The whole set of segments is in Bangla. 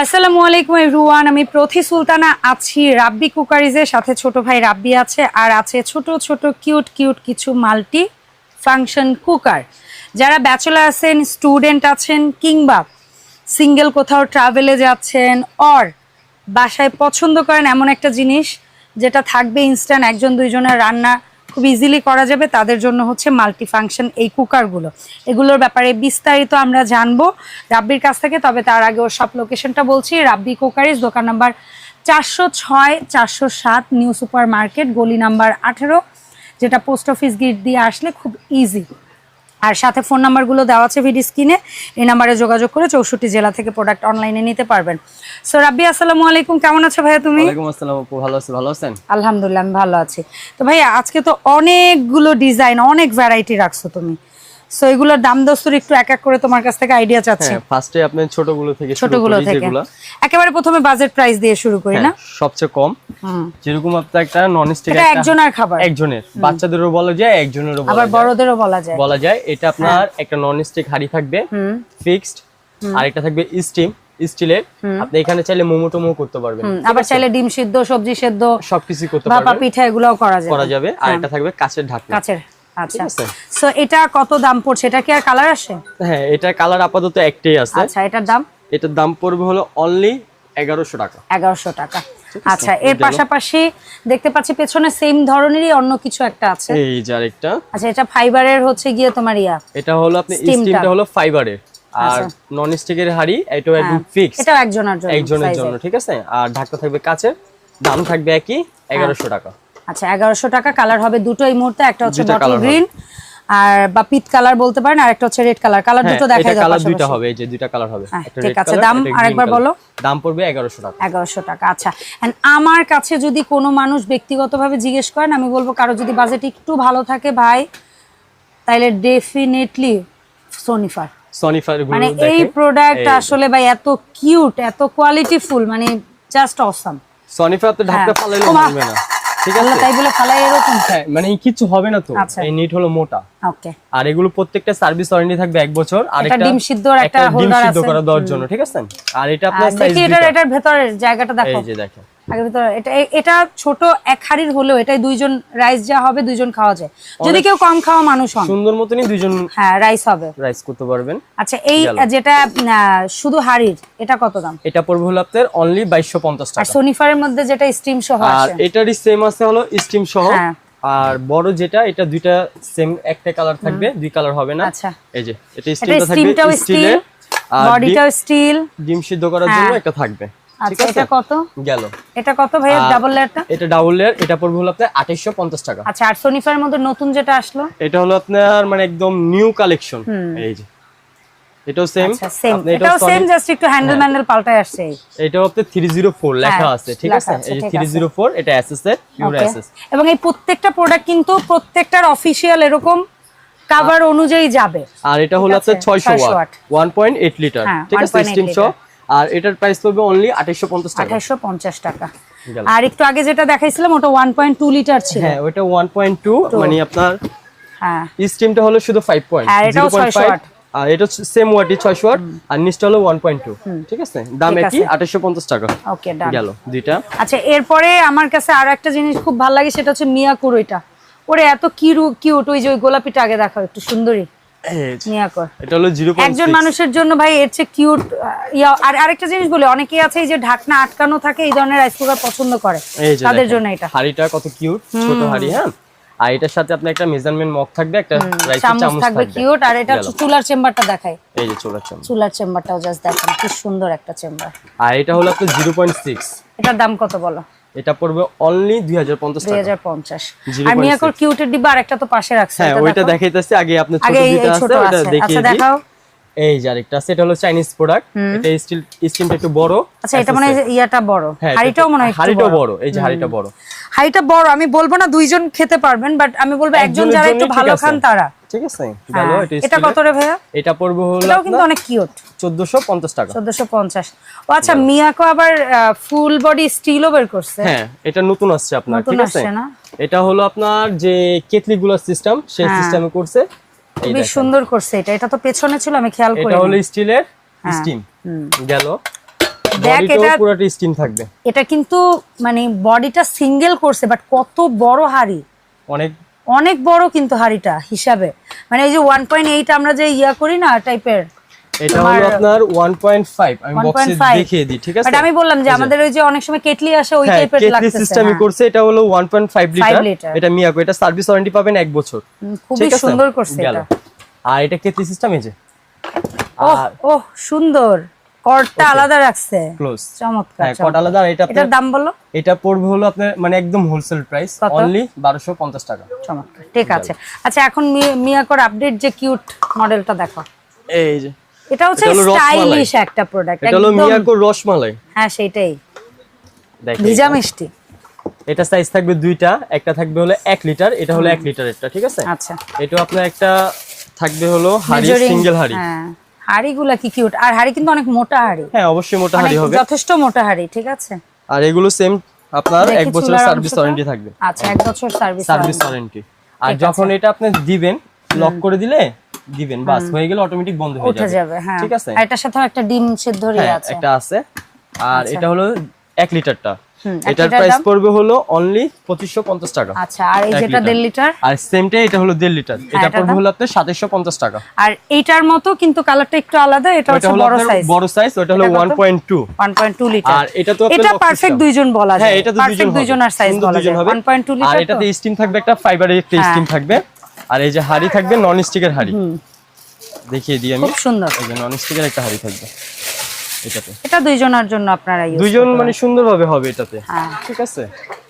আসসালামু আলাইকুম রুয়ান আমি প্রথি সুলতানা, আছি রাব্বি কুকারিজের সাথে ছোট ভাই রাব্বি আছে আর আছে ছোট ছোট কিউট কিউট কিছু মাল্টি ফাংশন কুকার। যারা ব্যাচেলার আছেন স্টুডেন্ট আছেন, কিংবা সিঙ্গেল কোথাও ট্রাভেলে যাচ্ছেন অর বাসায় পছন্দ করেন এমন একটা জিনিস, যেটা থাকবে ইনস্ট্যান্ট একজন, দুইজনের রান্না খুব ইজিলি করা যাবে। তাদের জন্য হচ্ছে মাল্টি ফাংশন এই কুকারগুলো এগুলোর ব্যাপারে বিস্তারিত আমরা জানব রাব্বির কাছ থেকে, তবে তার আগে ওর সব লোকেশনটা বলছি। রাব্বি কুকারিজ দোকান নাম্বার চারশো ছয়, চারশো সাত, নিউ সুপার মার্কেট গলি নাম্বার আঠেরো, যেটা পোস্ট অফিস গিট দিয়ে আসলে খুব ইজি আর সাথে ফোন নাম্বারগুলো দেওয়া আছে ভিডি স্ক্রিনে। এই নাম্বারে যোগাযোগ করে চৌষট্টি জেলা থেকে প্রোডাক্ট অনলাইনে নিতে পারবেন। সো রাব্বি আসসালামু আলাইকুম। কেমন আছো ভাইয়া তুমি? ভালো আছি ভালো আছেন? আলহামদুলিল্লাহ আমি ভালো আছি। তো ভাইয়া আজকে তো অনেকগুলো ডিজাইন অনেক ভ্যারাইটি রাখছো তুমি। সো এগুলোর দাম দস্তুর একটু এক এক করে তোমার কাছ থেকে আইডিয়া চাচ্ছি। হ্যাঁ ফার্স্টে আপনি ছোটগুলো থেকে ছোটগুলো থেকে। একেবারে প্রথমে বাজেট প্রাইস দিয়ে শুরু করি না? হ্যাঁ, সবচেয়ে কম। যেরকম আপনার একটা নন স্টিক এটা একজনের খাবার। একজনের। বাচ্চাদেরও বলা যায় একজনেরও বলা আবার বড়দেরও বলা যায়। বলা যায় এটা আপনার একটা নন স্টিক হাড়ি থাকবে ফিক্সড আর একটা থাকবে স্টিম স্টিলের আপনি এখানে চাইলে মোমো টোমো করতে পারবেন। আবার চাইলে ডিম সিদ্ধ সবজি সেদ্ধ সবকিছু করতে পারবেন। পিঠা এগুলোও করা যায় করা যাবে। আর একটা থাকবে কাঁচের ঢাকনা। কাছের আচ্ছা। সো এটা কত দাম পড়ছে? এটা কি আর কালার আসে? হ্যাঁ এটা কালার আপাতত একটাই আছে। আচ্ছা এটার দাম? এটার দাম পড়বে হলো অনলি টাকা। টাকা। আচ্ছা এর পাশাপাশি দেখতে পাচ্ছি পেছনে সেম ধরনেরই অন্য কিছু একটা আছে। এই যে আরেকটা। আচ্ছা এটা ফাইবারের হচ্ছে গিয়ে তোমার ইয়া এটা হলো আপনি Steam স্টিমটা হলো ফাইবারের আর আচ্ছা। নন স্টিকের হাড়ি এটাও একদম ফিক্স এটাও একজনের জন্য একজনের জন্য ঠিক আছে? আর ঢাকনা থাকবে কাচের দাম থাকবে একই এগারোশো টাকা। আচ্ছা এগারোশো টাকা কালার হবে দুটো এই মুহূর্তে একটা হচ্ছে বটল গ্রিন আর বা পিট কালার বলতে পারেন আর একটা হচ্ছে রেড কালার কালার দুটো দেখাই দাও কালার পাশাপাশি। হবে এই যে দুইটা কালার হবে। হ্যাঁ, ঠিক আছে, দাম আরেকবার বলো। দাম পড়বে এগারোশো টাকা। এগারোশো টাকা আচ্ছা। And আমার কাছে যদি কোনো মানুষ ব্যক্তিগতভাবে জিজ্ঞেস করেন আমি বলব কারও যদি বাজেট একটু ভালো থাকে ভাই তাইলে ডেফিনেটলি সোনিফার সনিফার মানে এই প্রোডাক্ট আসলে ভাই এত কিউট এত কোয়ালিটিফুল মানে জাস্ট অসাম সনিফার তো ঢাকনা হ্যাঁ। হবে না। ঠিক আছে? তাই বলে ফালাই এরকম। হ্যাঁ মানে কিছু হবে না তো। আচ্ছা। এই নিট হলো মোটা। ওকে। আর এগুলো প্রত্যেকটা সার্ভিস ওয়ারেন্টি থাকবে এক বছর। আর একটা ডিম সিদ্ধর একটা ডিম holder সিদ্ধ করা ঠিক আছে? আর এটা আপনার সাইজ এটার ভেতরের জায়গাটা দেখো। এই যে দেখেন। ভিতরে এটা এটা ছোট এক হাড়ির হলেও এটাই দুইজন রাইস যা হবে দুইজন খাওয়া যায়। যদি কেউ কম খাওয়া মানুষ হন। সুন্দর মতনই দুইজন হ্যাঁ রাইস হবে। রাইস করতে পারবেন। আচ্ছা এই যেটা শুধু হাড়ির এটা কত দাম? এটা পড়বে হলো আপনার অনলি বাইশশো পঞ্চাশ আর সোনিফারের মধ্যে যেটা স্টিম সহ আর আছে এটারই সেম আছে হলো স্টিম সহ। হ্যাঁ। আর বড় যেটা এটা দুইটা সেম একটা কালার থাকবে দুই কালার হবে না। আচ্ছা। এই যে এটা স্টিমটা থাকবে স্টিল আর বডিটাও স্টিল ডিম- সিদ্ধ করার জন্য হ্যাঁ। একটা থাকবে। আচ্ছা এটা কত? গেল। এটা কত ভাইয়া? ডাবল লেয়ারটা এটা ডাবল লেয়ার এটা পড়বে হলো আপনার আঠাইশশো পঞ্চাশ টাকা। আচ্ছা আর সোনিফারের মধ্যে নতুন যেটা আসলো? এটা হলো আপনার মানে একদম নিউ কালেকশন এই যে। এটাও সেম আচ্ছা এটাও সেম জাস্ট একটু হ্যান্ডেল ম্যান্ডেল পাল্টায় আসছে এটাও আপনার থ্রি জিরো ফোর লেখা হ্যাঁ, আছে ঠিক আছে? আছে, এই যে ঠিক থ্রি আছে। জিরো ফোর এটা এসএস এর পিওর এসএস এবং এই প্রত্যেকটা প্রোডাক্ট কিন্তু প্রত্যেকটার অফিসিয়াল এরকম কাভার অনুযায়ী যাবে। আর এটা হলো আপনার ছয়শো 600 watt. watt। One point eight litre ঠিক আছে স্টিম আর এটার প্রাইস পড়বে অনলি আঠাইশশো পঞ্চাশ টাকা। আঠাইশো পঞ্চাশ টাকা। আর একটু আগে যেটা দেখাইছিলাম ওটা ওয়ান পয়েন্ট টু লিটার ছিল। হ্যাঁ ওইটা ওয়ান পয়েন্ট টু মানে আপনার হ্যাঁ। স্টিমটা হলো শুধু ফাইভ পয়েন্ট আর এটাও 600 watt। আর এটা সেম ওয়াটই ছয়শো ওয়াট আর নিচটা হলো ওয়ান পয়েন্ট টু ঠিক আছে? দাম ঠিক একই আছে। আঠাইশশো পঞ্চাশ টাকা। ওকে ডান গেল দুইটা। আচ্ছা এরপরে আমার কাছে আরও একটা জিনিস খুব ভালো লাগে সেটা হচ্ছে মিয়াকুর ওইটা ওরে এত কিউট ওই যে ওই গোলাপিটা আগে দেখাও একটু সুন্দরী। এটা হলো জিরো একজন মানুষের জন্য ভাই এর চেয়ে কিউট আর আরেকটা জিনিস বলি অনেকেই আছে যে ঢাকনা আটকানো থাকে এই ধরনের রাইস কুকার পছন্দ করে। তাদের জন্য এটা। হাঁড়িটা কত কিউট ছোট হাঁড়ি হ্যাঁ? আর এটার সাথে একটা মেজারমেন্ট মগ থাকবে একটা চামচ থাকবে কিউট আর এটা চুলার চেম্বারটা এই যে চুলার চেম্বারটাও জাস্ট দেখেন কি সুন্দর একটা চেম্বার আর এটা হলো আপনার এটার দাম কত বলো? এটা পড়বে অনলি দুই হাজার পঞ্চাশ দুই টাকা হাজার পঞ্চাশ। 0.6 আর মিয়াকোর কিউটের ডিব্বা আর একটা তো পাশে রাখছে হ্যাঁ ওইটা দেখো। দেখাইতেছি আগে আপনার ছোট যেটা ছোট আছে ওটা আচ্ছা দেখিয়ে দিই। দেখাও। এই যে আরেকটা আছে এটা হলো চাইনিজ প্রোডাক্ট এটা স্টিল স্টিমটা একটু বড়। আচ্ছা এটা মানে ইয়াটা বড়। হ্যাঁ হাড়িটাও মনে হয় হাড়িটাও বড়। এই যে হাড়িটা বড়। হাড়িটা বড় আমি বলব না দুইজন খেতে পারবেন বাট আমি বলব একজন যারা একটু ভালো খান তারা। ঠিক আছে? হ্যাঁ, এটা এটা কত রে ভাইয়া? এটা পড়বে হলো এটাও কিন্তু অনেক কিউট টাকা। ও আচ্ছা মিয়াকো আবার ফুল বডি স্টিলও বের করছে? হ্যাঁ এটা নতুন আসছে আপনার ঠিক আছে? এটা হলো আপনার যে কেটলি গুলার সিস্টেম সেই হ্যাঁ। সিস্টেমে করছে। সুন্দর করছে এটা। এটা তো পেছনে ছিল আমি খেয়াল করি এটা হলো স্টিলের স্টিম হুম। গেল। দেখ এটা পুরোটা স্টিম থাকবে। এটা কিন্তু মানে বডিটা সিঙ্গেল করছে বাট কত বড় হাড়ি। অনেক অনেক বড় কিন্তু হাড়িটা হিসাবে। মানে এই যে ওয়ান পয়েন্ট এইট আমরা যে ইয়া করি না টাইপের এটা হলো আপনার 1.5 আমি বক্সে দেখিয়ে দিই ঠিক আছে? বাট আমি বললাম যে আমাদের ওই যে অনেক সময় কেটলি আসে ওই টাইপের লাগতেছে কেটলি সিস্টেমই হ্যাঁ। করছে এটা হলো 1.5 লিটার। এটা মিয়াকো এটা সার্ভিস ওয়ারেন্টি পাবেন এক বছর। খুব সুন্দর করছে। এটা। আর এটা কেটলি সিস্টেম এই যে। ও ওহ সুন্দর। কর্ডটা আলাদা রাখছে। ক্লোজ চমৎকার হ্যাঁ কট আলাদা এটা এটার দাম বলো? এটা পড়বে হলো আপনার মানে একদম হোলসেল প্রাইস? অনলি 1250 টাকা। চমৎকার ঠিক আছে। আচ্ছা এখন মিয়াকোর আপডেট যে কিউট মডেলটা দেখো। এই যে। এটা হচ্ছে স্টাইলিশ একটা প্রোডাক্ট এটা হলো রসমালাই। হ্যাঁ সেটাই ভিজা মিষ্টি। এটা সাইজ থাকবে দুইটা একটা থাকবে হলো 1 লিটার এটা হলো 1 লিটারেরটা ঠিক আছে? আচ্ছা। এটা আপনার একটা থাকবে হলো হাড়ি সিঙ্গেল হাড়ি। হ্যাঁ। হাড়িগুলা কি কিউট আর হাড়ি কিন্তু অনেক মোটা হাড়ি। হ্যাঁ অবশ্যই মোটা হাড়ি হবে। যথেষ্ট মোটা হাড়ি ঠিক আছে? আর এগুলো সেম আপনার এক বছরের সার্ভিস ওয়ারেন্টি থাকবে। আচ্ছা এক বছর সার্ভিস সার্ভিস ওয়ারেন্টি আর যখন এটা আপনি দিবেন লক করে দিলে দিবেন বাস হয়ে গেলে অটোমেটিক বন্ধ হয়ে যাবে। যাবে হ্যাঁ। ঠিক আছে? আর এটার সাথে একটা ডিম সিদ্ধ হ্যাঁ আছে। একটা আছে। আর এটা হলো এক লিটারটা। হুম, এক এটার প্রাইস পড়বে হলো অনলি পঁচিশশো পঞ্চাশ টাকা। আচ্ছা আর এই যেটা লিটার। দেড় লিটার? আর সেমটা এটা হলো দেড় লিটার। এটা এটার পড়বে হলো আপনার সাতাইশশো পঞ্চাশ টাকা। আর এইটার মতো কিন্তু কালারটা একটু আলাদা এটা হচ্ছে বড় সাইজ বড় সাইজ ওটা হলো এটা কত? ওয়ান পয়েন্ট টু 1.2 লিটার আর এটা তো এটা পারফেক্ট দুইজন বলা যায়। হ্যাঁ এটা তো দুইজন হবে। দুইজনের সাইজ বলা দুইজন যায়। হবে। 1.2 আর লিটার এটাতে তো স্টিম থাকবে একটা ফাইবারের একটা হ্যাঁ। স্টিম থাকবে। আর এই যে হাড়ি থাকবে নন স্টিকের হাড়ি। দেখিয়ে দিই আমি। খুব সুন্দর। এই যে নন স্টিকের একটা হাড়ি থাকবে। এটাতে। এটা দুইজনের জন্য আপনারা ইউজ দুইজন মানে সুন্দরভাবে হবে এটাতে। হ্যাঁ। ঠিক আছে।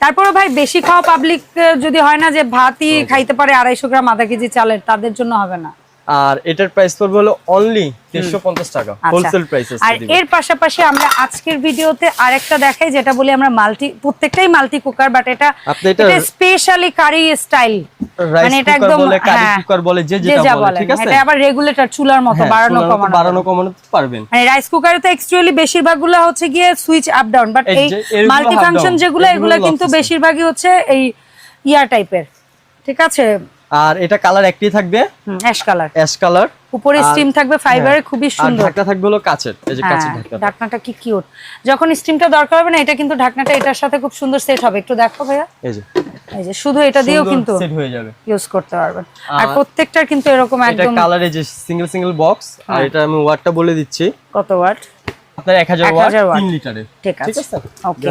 তারপরে ভাই বেশি খাওয়া পাবলিক যদি হয় না যে ভাতই খাইতে পারে আড়াইশো গ্রাম আধা কেজি চালের তাদের জন্য হবে না। আর এটার প্রাইস পড়বে হলো অনলি দেড়শো পঞ্চাশ টাকা। আচ্ছা। হোলসেল প্রাইস আর এর পাশাপাশি আমরা আজকের ভিডিওতে আরেকটা দেখাই যেটা বলি আমরা মাল্টি প্রত্যেকটাই মাল্টি কুকার বাট এটা এটা- স্পেশালি কারি স্টাইল মানে এটা একদম বলে কারি হ্যাঁ, কুকার বলে যে যেটা বলে ঠিক আছে? এটা আবার রেগুলেটর চুলার মতো হ্যাঁ, বাড়ানো কমানো। বাড়ানো কমানো পারবেন। মানে রাইস কুকারে তো অ্যাকচুয়ালি বেশিরভাগগুলো হচ্ছে গিয়ে সুইচ আপ ডাউন বাট এই মাল্টি ফাংশন যেগুলো এগুলো কিন্তু বেশিরভাগই হচ্ছে এই ইয়ার টাইপের ঠিক আছে? আর এটা কালার একটি থাকবে? অ্যাশ কালার অ্যাশ কালার উপরে স্টিম থাকবে ফাইবারে খুবই আর সুন্দর। ঢাকনা থাকবে হলো কাচের এই যে হ্যাঁ, কাচের ঢাকনা ঢাকনাটা কি কিউট যখন স্টিমটা দরকার হবে না এটা কিন্তু ঢাকনাটা এটার সাথে খুব সুন্দর সেট হবে। একটু দেখো ভাইয়া। এই যে। এই যে শুধু এটা দিয়েও কিন্তু সেট হয়ে যাবে। ইউজ করতে পারবেন। আর প্রত্যেকটার কিন্তু এরকম একদম এটা কালারে যে সিঙ্গেল সিঙ্গেল বক্স আর হ্যাঁ। এটা আমি ওয়াটটা বলে দিচ্ছি। কত ওয়াট আপনার 1000 ওয়াট 3 লিটারের। ঠিক আছে। ঠিক আছে ওকে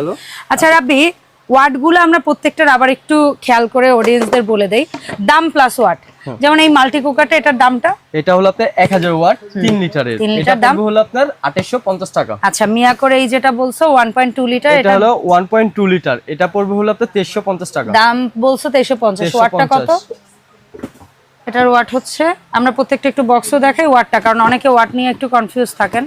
আচ্ছা রাব্বি ওয়াটগুলো আমরা প্রত্যেকটার আবার একটু খেয়াল করে অডিয়েন্সদের বলে দেই। দাম প্লাস ওয়াট। যেমন এই মাল্টি কুকারটা এটার দামটা? এটা হলো আপনার 1000 ওয়াট 3 লিটারের। তিন এটা লিটার দাম? হলো আপনার 2850 টাকা। আচ্ছা মিয়া করে এই যেটা বলছো ওয়ান পয়েন্ট টু লিটার এটা হলো 1.2 লিটার এটা পড়বে হলো আপনার 2350 টাকা। দাম বলছো তেইশশো পঞ্চাশ। ওয়াটটা কত? এটার ওয়াট হচ্ছে আমরা প্রত্যেকটা একটু বক্সও দেখাই ওয়াটটা কারণ অনেকে ওয়াট নিয়ে একটু কনফিউজ থাকেন।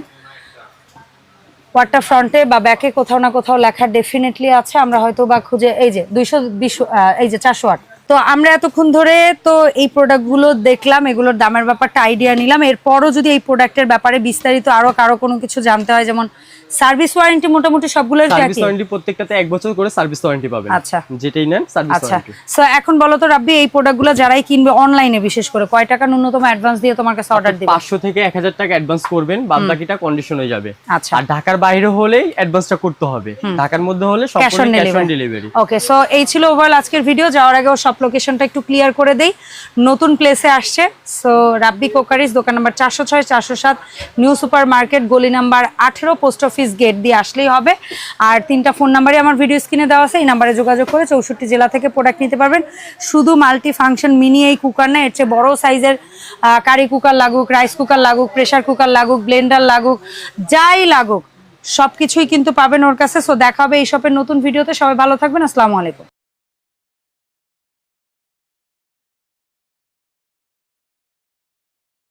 ওয়াটটা ফ্রন্টে বা ব্যাকে কোথাও না কোথাও লেখা ডেফিনেটলি আছে। আমরা হয়তো বা খুঁজে, এই যে দুইশো বিশ এই যে চারশো আট তো আমরা এতক্ষণ ধরে তো এই প্রোডাক্টগুলো দেখলাম, এগুলোর দামের ব্যাপারটা আইডিয়া নিলাম। এরপরও যদি এই প্রোডাক্টের ব্যাপারে বিস্তারিত আরও কারও কোনো কিছু জানতে হয়, যেমন সার্ভিস ওয়ারেন্টি মোটামুটি সবগুলোর সার্ভিস ওয়ারেন্টি প্রত্যেকটাতে এক বছর করে সার্ভিস ওয়ারেন্টি পাবেন। আচ্ছা। যেটাই নেন সার্ভিস আচ্ছা। ওয়ারেন্টি। সো এখন বলো তো রাব্বি এই প্রোডাক্টগুলো যারাই কিনবে অনলাইনে বিশেষ করে কয় টাকা ন্যূনতম অ্যাডভান্স দিয়ে তোমার কাছে অর্ডার দিবে? 500 থেকে 1000 টাকা অ্যাডভান্স করবেন বাদ বাকিটা কন্ডিশন হয়ে যাবে। আচ্ছা। আর ঢাকার বাইরে অ্যাডভান্সটা করতে হবে। ঢাকার মধ্যে হলে সম্পূর্ণ cash on delivery okay so এই ছিল ওভারঅল আজকের ভিডিও যাওয়ার আগেও সব লোকেশনটা একটু ক্লিয়ার করে দেই। নতুন প্লেসে আসছে। সো রাব্বি কোকারিস দোকান নাম্বার চারশো ছয় চারশো সাত নিউ সুপার মার্কেট গলি নাম্বার আঠেরো পোস্ট অফিস গেট দিয়ে আসলেই হবে। আর তিনটা ফোন নাম্বারই আমার ভিডিও স্ক্রিনে দেওয়া আছে, এই নাম্বারে যোগাযোগ করে চৌষট্টি জেলা থেকে প্রোডাক্ট নিতে পারবেন। শুধু মাল্টি ফাংশন মিনি এই কুকার না, এর চেয়ে বড় সাইজের কারি কুকার লাগুক রাইস কুকার লাগুক প্রেশার কুকার লাগুক ব্লেন্ডার লাগুক, যাই লাগুক সব কিছুই কিন্তু পাবেন ওর কাছে। সো দেখা হবে এই সবের নতুন ভিডিওতে সবাই ভালো থাকবেন। আসসালামু আলাইকুম।